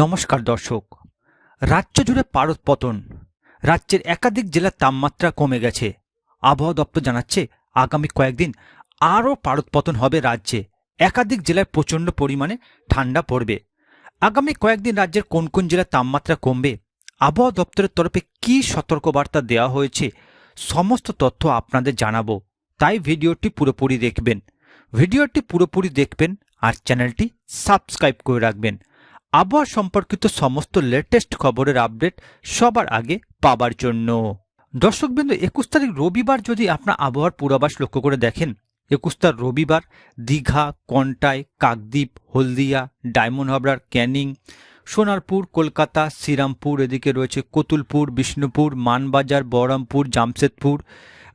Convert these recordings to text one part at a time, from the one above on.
নমস্কার দর্শক। রাজ্য জুড়ে পারদ পতন। রাজ্যের একাধিক জেলার তাপমাত্রা কমে গেছে। আবহাওয়া দপ্তর জানাচ্ছে, আগামী কয়েকদিন আরও পারদ পতন হবে রাজ্যে। একাধিক জেলায় প্রচণ্ড পরিমাণে ঠান্ডা পড়বে। আগামী কয়েকদিন রাজ্যের কোন কোন জেলার তাপমাত্রা কমবে, আবহাওয়া দপ্তরের তরফে কী সতর্কবার্তা দেওয়া হয়েছে, সমস্ত তথ্য আপনাদের জানাব। তাই ভিডিওটি পুরোপুরি দেখবেন। ভিডিওটি পুরোপুরি দেখবেন আর চ্যানেলটি সাবস্ক্রাইব করে রাখবেন। আবহাওয়া সম্পর্কিত সমস্ত লেটেস্ট খবরের আপডেট সবার আগে পাবার জন্য। দর্শকবৃন্দ, একুশ তারিখ রবিবার যদি আপনার আবহাওয়ার পূর্বাভাস লক্ষ্য করে দেখেন, একুশ তারিখ রবিবার দীঘা, কন্টাই, কাকদ্বীপ, হলদিয়া, ডায়মন্ড হাবড়ার ক্যানিং, সোনারপুর, কলকাতা, শ্রীরামপুর, এদিকে রয়েছে কতুলপুর, বিষ্ণুপুর, মানবাজার, বহরমপুর, জামশেদপুর,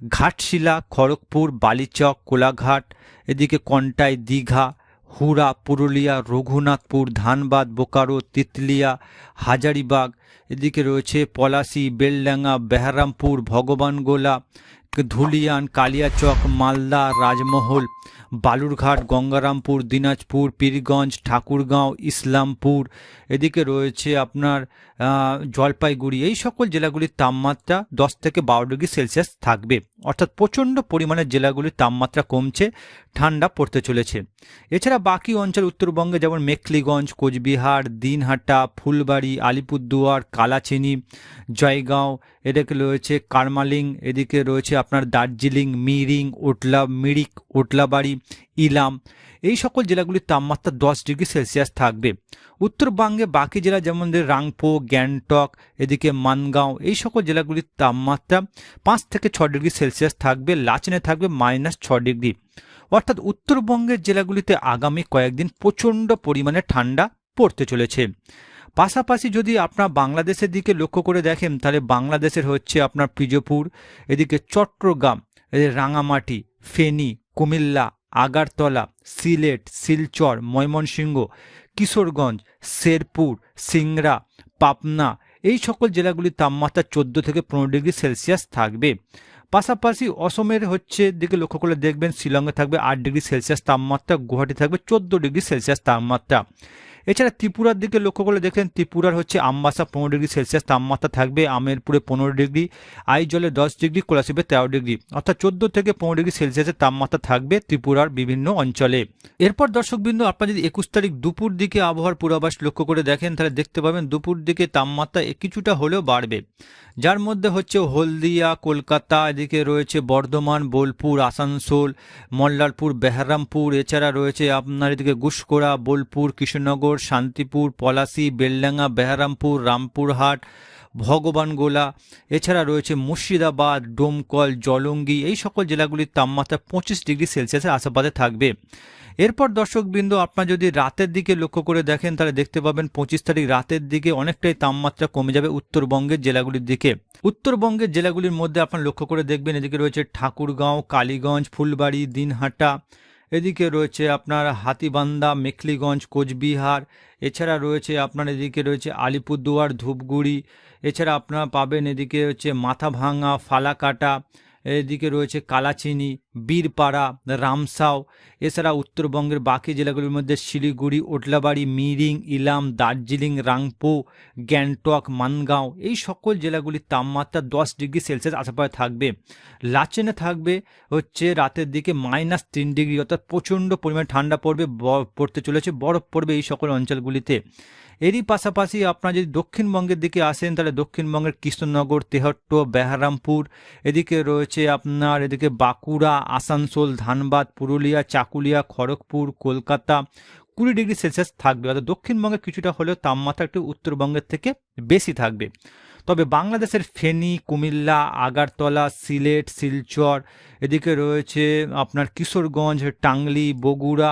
ঘাটশিলা, খড়গপুর, বালিচক, কোলাঘাট, এদিকে কন্টাই, দীঘা হুড়া পুরুলিয়া রঘুনাথপুর ধানবাদ বোকারো তিতলিয়া হাজারিবাগ এদিকে রয়েছে পলাশি, বেলডাঙ্গা, বেহারামপুর, ভগবানগোলা, ধুলিয়ান, কালিয়াচক, মালদা, রাজমহল, বালুরঘাট, গঙ্গারামপুর, দিনাজপুর, পীরগঞ্জ, ঠাকুরগাঁও, ইসলামপুর। এদিকে রয়েছে আপনার জলপাইগুড়ি। এই সকল জেলাগুলির তাপমাত্রা দশ থেকে বারো ডিগ্রি সেলসিয়াস থাকবে। অর্থাৎ প্রচণ্ড পরিমাণে জেলাগুলির তাপমাত্রা কমছে, ঠান্ডা পড়তে চলেছে। এছাড়া বাকি অঞ্চল উত্তরবঙ্গে যেমন মেখলিগঞ্জ, কোচবিহার, দিনহাটা, ফুলবাড়ি, আলিপুরদুয়ার কালাচিনি, জয়গাঁও, এদিকে রয়েছে কারমালিং, এদিকে রয়েছে আপনার দার্জিলিং, মিরিং ওটলা মিরিক ওটলাবাড়ি ইলাম। এই সকল জেলাগুলির তাপমাত্রা দশ ডিগ্রি সেলসিয়াস থাকবে। উত্তরবঙ্গে বাকি জেলা যেমন রাংপো গ্যাংটক, এদিকে মানগাঁও, এই সকল জেলাগুলির তাপমাত্রা পাঁচ থেকে ছ ডিগ্রি সেলসিয়াস থাকবে, লাচেনে থাকবে মাইনাস ছ ডিগ্রি। অর্থাৎ উত্তরবঙ্গের জেলাগুলিতে আগামী কয়েকদিন প্রচণ্ড পরিমাণে ঠান্ডা পড়তে চলেছে। পাশাপাশি যদি আপনার বাংলাদেশের দিকে লক্ষ্য করে দেখেন, তাহলে বাংলাদেশের হচ্ছে আপনার পিজপুর এদিকে চট্টগ্রাম এদিকে রাঙামাটি, ফেনী, কুমিল্লা, আগারতলা, সিলেট, শিলচর, ময়মনসিংহ, কিশোরগঞ্জ, শেরপুর, সিংড়া, পাবনা, এই সকল জেলাগুলির তাপমাত্রা চোদ্দ থেকে পনেরো ডিগ্রি সেলসিয়াস থাকবে। পাশাপাশি অসমের হচ্ছে দিকে লক্ষ্য করলে দেখবেন, শিলংয়ে থাকবে আট ডিগ্রি সেলসিয়াস তাপমাত্রা, গুয়াহাটি থাকবে চোদ্দ ডিগ্রি সেলসিয়াস তাপমাত্রা। এছাড়া ত্রিপুরার দিকে লক্ষ্য করলে দেখেন ত্রিপুরার হচ্ছে আমবাসা পনেরো ডিগ্রি সেলসিয়াস, তাপমাত্রা থাকবে আমেরপুরে পনেরো ডিগ্রি আইজলে দশ ডিগ্রি কোলাশিপে তেরো ডিগ্রি। অর্থাৎ চোদ্দ থেকে পনেরো ডিগ্রি সেলসিয়াসের তাপমাত্রা থাকবে ত্রিপুরার বিভিন্ন অঞ্চলে। এরপর দর্শকবৃন্দ, আপনারা যদি একুশ তারিখ দুপুর দিকে আবহাওয়ার পূর্বাভাস লক্ষ্য করে দেখেন, তাহলে দেখতে পাবেন দুপুর দিকে তাপমাত্রা কিছুটা হলেও বাড়বে। যার মধ্যে হচ্ছে হলদিয়া, কলকাতা, এদিকে রয়েছে বর্ধমান, বোলপুর, আসানসোল, মল্লারপুর, বেহারামপুর, এছাড়া রয়েছে আপনার এদিকে গুসকোড়া বোলপুর, কৃষ্ণনগর শান্তিপুর, পলাশি, বেলডাঙ্গা, বেহারামপুর, রামপুরহাট ভগবানগোলা এছাড়া রয়েছে মুর্শিদাবাদ, ডোমকল, জলঙ্গি, এই সকল জেলাগুলির তাপমাত্রা পঁচিশ ডিগ্রি সেলসিয়াসের আশেপাশে থাকবে। এরপর দর্শকবৃন্দ, আপনার যদি রাতের দিকে লক্ষ্য করে দেখেন, তাহলে দেখতে পাবেন পঁচিশ তারিখ রাতের দিকে অনেকটাই তাপমাত্রা কমে যাবে উত্তরবঙ্গের জেলাগুলির দিকে। উত্তরবঙ্গের জেলাগুলির মধ্যে আপনার লক্ষ্য করে দেখবেন, এদিকে রয়েছে ঠাকুরগাঁও, কালীগঞ্জ, ফুলবাড়ি, দিনহাটা এদিকে রয়েছে আপনার হাতিবান্ধা, মেখলিগঞ্জ, কোচবিহার, এছাড়া রয়েছে আপনার এদিকে রয়েছে আলিপুরদুয়ার, ধূপগুড়ি, এছাড়া আপনারা পাবেন এদিকে হচ্ছে মাথাভাঙা ফালাকাটা এদিকে রয়েছে কালাচিনি, বীরপাড়া, রামসাও, এছাড়া উত্তরবঙ্গের বাকি জেলাগুলির মধ্যে শিলিগুড়ি, ওটলাবাড়ি, মিরিং, ইলাম, দার্জিলিং রাংপো গ্যাংটক, মানগাঁও, এই সকল জেলাগুলির তাপমাত্রা দশ ডিগ্রি সেলসিয়াস আশেপাশে থাকবে। লাচেনে থাকবে হচ্ছে রাতের দিকে মাইনাস তিন ডিগ্রি, অর্থাৎ প্রচণ্ড পরিমাণে ঠান্ডা পড়বে পড়তে চলেছে, বরফ পড়বে এই সকল অঞ্চলগুলিতে। এরই পাশাপাশি আপনারা যদি দক্ষিণবঙ্গের দিকে আসেন, তাহলে দক্ষিণবঙ্গের কৃষ্ণনগর, তেহট্ট, বেহারামপুর, এদিকে রয়েছে আপনার এদিকে বাঁকুড়া, আসানসোল, ধানবাদ, পুরুলিয়া, চাকুলিয়া, খড়গপুর, কলকাতা, কুড়ি ডিগ্রি সেলসিয়াস থাকবে। অর্থাৎ দক্ষিণবঙ্গে কিছুটা হলেও তাপমাত্রা একটু উত্তরবঙ্গের থেকে বেশি থাকবে। তবে বাংলাদেশের ফেনী, কুমিল্লা, আগারতলা, সিলেট, শিলচর, এদিকে রয়েছে আপনার কিশোরগঞ্জ, টাংলি, বগুড়া,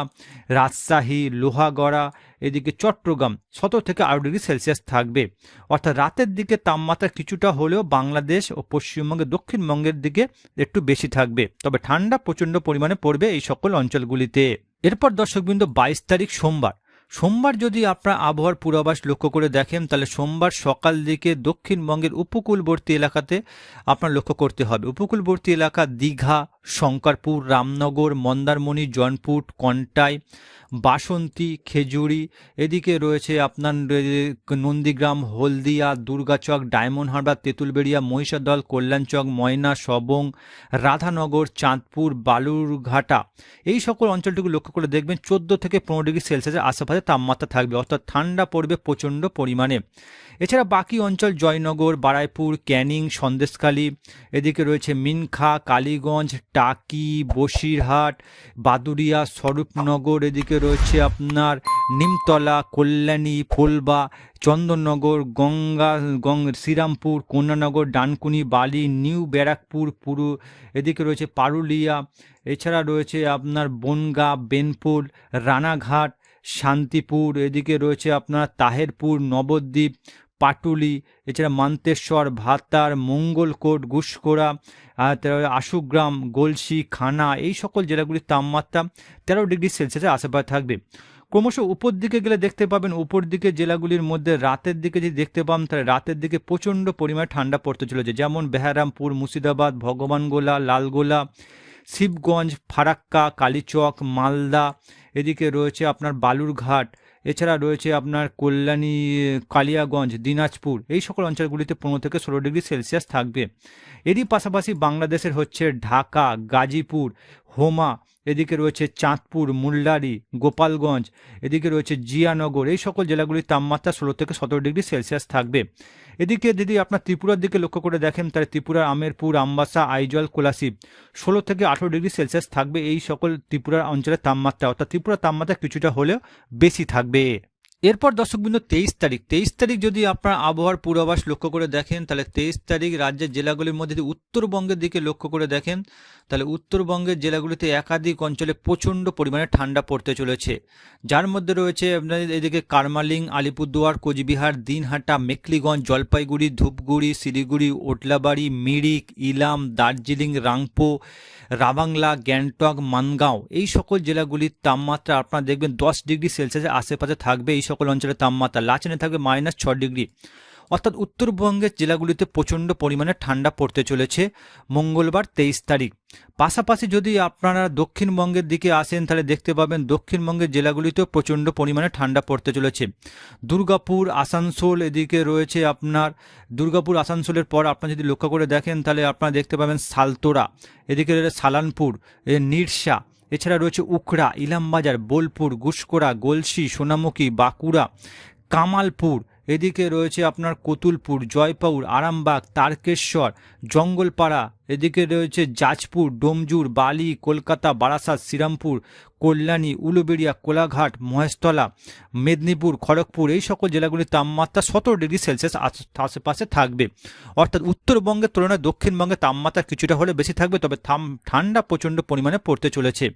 রাজশাহী, লোহাগড়া এদিকে চট্টগ্রাম সতেরো থেকে আরও ডিগ্রি সেলসিয়াস থাকবে। অর্থাৎ রাতের দিকে তাপমাত্রা কিছুটা হলেও বাংলাদেশ ও পশ্চিমবঙ্গের দক্ষিণবঙ্গের দিকে একটু বেশি থাকবে। তবে ঠান্ডা প্রচণ্ড পরিমাণে পড়বে এই সকল অঞ্চলগুলিতে। এরপর দর্শকবৃন্দ বাইশ তারিখ সোমবার। সোমবার যদি আপনার আবহাওয়ার পূর্বাভাস লক্ষ্য করে দেখেন, তাহলে সোমবার সকাল দিকে দক্ষিণবঙ্গের উপকূলবর্তী এলাকাতে আপনার লক্ষ্য করতে হবে। উপকূলবর্তী এলাকা দীঘা শঙ্করপুর, রামনগর, মন্দারমণি জনপুট কন্টাই, বাসন্তী, খেজুরি, এদিকে রয়েছে আপনার নন্দীগ্রাম, হলদিয়া, দুর্গাচক, ডায়মন্ড হারবার, তেঁতুলবেড়িয়া, মহিষাদল, কল্যাণচক, ময়না, সবং, রাধানগর, চাঁদপুর, বালুরঘাটা। এই সকল অঞ্চলটুকু লক্ষ্য করে দেখবেন চোদ্দ থেকে পনেরো ডিগ্রি সেলসিয়াসের আশেপাশে তাপমাত্রা থাকবে, অর্থাৎ ঠান্ডা পড়বে প্রচণ্ড পরিমাণে। এছাড়া বাকি অঞ্চল জয়নগর, বারাইপুর, ক্যানিং, সন্দেশখালী, এদিকে রয়েছে মিনখা, কালীগঞ্জ টাকি, বসিরহাট বাদুরিয়া স্বরূপনগর, এদিকে রয়েছে আপনার নিমতলা, কল্যাণী, ফুলবা, চন্দননগর, গঙ্গা, গং, শ্রীরামপুর, কন্যানগর, ডানকুনি, বালি, নিউ ব্যারাকপুর, পুরু, এদিকে রয়েছে পারুলিয়া, এছাড়া রয়েছে আপনার বনগা, বেনপুর, রানাঘাট, শান্তিপুর, এদিকে রয়েছে আপনার তাহেরপুর, নবদ্বীপ পাটুলি, এছাড়া মান্তেশ্বর, ভাতার, মঙ্গলকোট, গুসকোড়া আশুগ্রাম, গলসি, খানা, এই সকল জেলাগুলির তাপমাত্রা তেরো ডিগ্রি সেলসিয়াসের আশেপাশে থাকবে। ক্রমশ উপর দিকে গেলে দেখতে পাবেন উপর দিকে জেলাগুলির মধ্যে রাতের দিকে যদি দেখতে পান, তাহলে রাতের দিকে প্রচণ্ড পরিমাণে ঠান্ডা পড়তে চলেছে। যেমন বেহারামপুর, মুর্শিদাবাদ, ভগবানগোলা, লালগোলা, শিবগঞ্জ, ফারাক্কা, কালীচক, মালদা, এদিকে রয়েছে আপনার বালুরঘাট এছাড়া রয়েছে আপনার কল্যাণী, কালিয়াগঞ্জ, দিনাজপুর, এই সকল অঞ্চলগুলিতে পনেরো থেকে ষোলো ডিগ্রি সেলসিয়াস থাকবে। এরই পাশাপাশি বাংলাদেশের হচ্ছে ঢাকা, গাজীপুর, হোমা এদিকে রয়েছে চাঁদপুর, মুল্লারি, গোপালগঞ্জ, এদিকে রয়েছে জিয়ানগর, এই সকল জেলাগুলির তাপমাত্রা ষোলো থেকে সতেরো ডিগ্রি সেলসিয়াস থাকবে। এদিকে যদি আপনার ত্রিপুরার দিকে লক্ষ্য করে দেখেন, তাহলে ত্রিপুরার আমেরপুর, আমবাসা, আইজল, কোলাশিব ষোলো থেকে আঠেরো ডিগ্রি সেলসিয়াস থাকবে এই সকল ত্রিপুরার অঞ্চলের তাপমাত্রা। অর্থাৎ ত্রিপুরার তাপমাত্রা কিছুটা হলেও বেশি থাকবে। এরপর দর্শকবৃন্দ তেইশ তারিখ। তেইশ তারিখ যদি আপনার আবহাওয়ার পূর্বাভাস লক্ষ্য করে দেখেন, তাহলে তেইশ তারিখ রাজ্যের জেলাগুলির মধ্যে যদি উত্তরবঙ্গের দিকে লক্ষ্য করে দেখেন, তাহলে উত্তরবঙ্গের জেলাগুলিতে একাধিক অঞ্চলে প্রচণ্ড পরিমাণে ঠান্ডা পড়তে চলেছে। যার মধ্যে রয়েছে আপনাদের এদিকে কারমালিং, আলিপুরদুয়ার, কোচবিহার, দিনহাটা, মেকলিগঞ্জ, জলপাইগুড়ি, ধূপগুড়ি, শিলিগুড়ি, ওটলাবাড়ি, মিরিক, ইলাম, দার্জিলিং রাংপো রাবাংলা গ্যাংটক, মানগাঁও, এই সকল জেলাগুলির তাপমাত্রা আপনারা দেখবেন দশ ডিগ্রি সেলসিয়াসের আশেপাশে থাকবে এই সকল অঞ্চলের তাপমাত্রা। লাচেনে থাকবে মাইনাস ছ ডিগ্রি। অর্থাৎ উত্তরবঙ্গের জেলাগুলিতে প্রচণ্ড পরিমাণে ঠান্ডা পড়তে চলেছে মঙ্গলবার তেইশ তারিখ। পাশাপাশি যদি আপনারা দক্ষিণবঙ্গের দিকে আসেন, তাহলে দেখতে পাবেন দক্ষিণবঙ্গের জেলাগুলিতেও প্রচণ্ড পরিমাণে ঠান্ডা পড়তে চলেছে। দুর্গাপুর, আসানসোল এদিকে রয়েছে আপনার, দুর্গাপুর, আসানসোলের পর আপনারা যদি লক্ষ্য করে দেখেন, তাহলে আপনারা দেখতে পাবেন সালতোরা এদিকে রয়েছে সালানপুর নিরসা, এছাড়া রয়েছে উখড়া, ইলামবাজার, বোলপুর গুসকোড়া গলসি, সোনামুখী, বাঁকুড়া, কামালপুর এদিকে রয়েছে আপনার কতুলপুর জয়পাউর আরামবাগ তারকেশ্বর জঙ্গলপাড়া এদিকে রয়েছে জাজপুর ডোমজুর, বালি, কলকাতা, বারাসাত, শ্রীরামপুর, কল্যাণী, উলুবেড়িয়া, কোলাঘাট, মহেশতলা, মেদিনীপুর, খড়গপুর এই সকল জেলাগুলির তাপমাত্রা সতেরো ডিগ্রি সেলসিয়াস আশ- আশেপাশে থাকবে। অর্থাৎ উত্তরবঙ্গের তুলনায় দক্ষিণবঙ্গে তাপমাত্রা কিছুটা হলে বেশি থাকবে, তবে ঠান্ডা প্রচণ্ড পরিমাণে পড়তে চলেছে।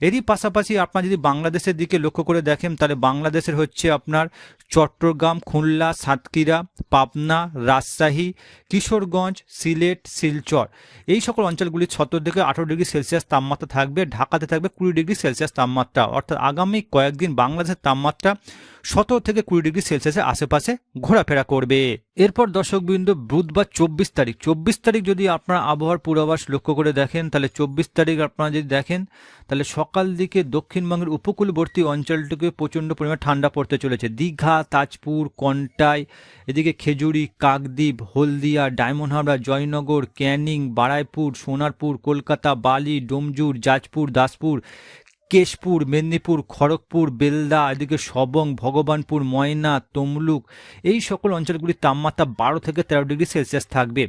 এরই পাশাপাশি আপনার যদি বাংলাদেশের দিকে লক্ষ্য করে দেখেন, তাহলে বাংলাদেশের হচ্ছে আপনার চট্টগ্রাম, খুলনা, সাতক্ষীরা, পাবনা, রাজশাহী, কিশোরগঞ্জ, সিলেট, শিলচর। এই সকল অঞ্চলগুলি সতেরো থেকে আঠারো ডিগ্রি সেলসিয়াস তাপমাত্রা থাকবে, ঢাকাতে থাকবে কুড়ি ডিগ্রি সেলসিয়াস তাপমাত্রা। অর্থাৎ আগামী কয়েকদিন বাংলাদেশের তাপমাত্রা সতেরো থেকে কুড়ি ডিগ্রি সেলসিয়াসের আশেপাশে ঘোরাফেরা করবে। এরপর দর্শকবৃন্দ বুধবার চব্বিশ তারিখ চব্বিশ তারিখ যদি আপনার আবহাওয়ার পূর্বাভাস লক্ষ্য করে দেখেন, তাহলে চব্বিশ তারিখ আপনারা যদি দেখেন, তাহলে সকাল দিকে দক্ষিণবঙ্গের উপকূলবর্তী অঞ্চলটিকে প্রচণ্ড পরিমাণে ঠান্ডা পড়তে চলেছে। দীঘা, তাজপুর, কন্টাই, এদিকে খেজুরি, কাকদ্বীপ, হলদিয়া, ডায়মন্ড হাবড়া জয়নগর, ক্যানিং, বারাইপুর, সোনারপুর, কলকাতা, বালি, ডোমজুর জাজপুর দাসপুর কেশপুর, মেদিনীপুর, খড়গপুর, বেলদা, এদিকে সবং, ভগবানপুর, ময়না, তমলুক, এই সকল অঞ্চলগুলির তাপমাত্রা বারো থেকে তেরো ডিগ্রি সেলসিয়াস থাকবে।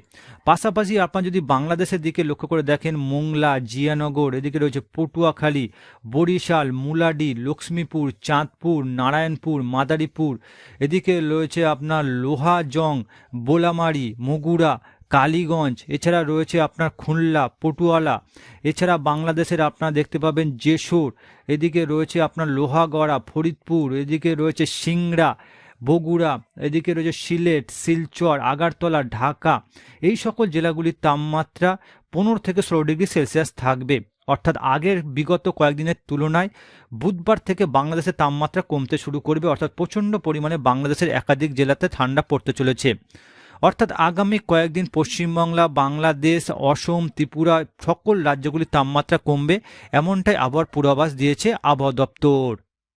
পাশাপাশি আপনার যদি বাংলাদেশের দিকে লক্ষ্য করে দেখেন, মোংলা, জিয়ানগর, এদিকে রয়েছে পটুয়াখালী, বরিশাল, মুলাডি, লক্ষ্মীপুর, চাঁদপুর, নারায়ণপুর, মাদারীপুর, এদিকে রয়েছে আপনার লোহাজং, বোলামারি, মগুরা কালীগঞ্জ, এছাড়া রয়েছে আপনার খুলনা, পটুয়ালা, এছাড়া বাংলাদেশের আপনারা দেখতে পাবেন যেশোর এদিকে রয়েছে আপনার লোহাগড়া, ফরিদপুর, এদিকে রয়েছে সিংড়া, বগুড়া, এদিকে রয়েছে সিলেট, শিলচর, আগারতলা, ঢাকা, এই সকল জেলাগুলির তাপমাত্রা পনেরো থেকে ষোলো ডিগ্রি সেলসিয়াস থাকবে। অর্থাৎ আগের বিগত কয়েকদিনের তুলনায় বুধবার থেকে বাংলাদেশের তাপমাত্রা কমতে শুরু করবে, অর্থাৎ প্রচণ্ড পরিমাণে বাংলাদেশের একাধিক জেলাতে ঠান্ডা পড়তে চলেছে। অর্থাৎ আগামী কয়েকদিন পশ্চিমবাংলা, বাংলাদেশ, অসম, ত্রিপুরা সকল রাজ্যগুলির তাপমাত্রা কমবে, এমনটাই আবহাওয়ার পূর্বাভাস দিয়েছে আবহাওয়া দপ্তর।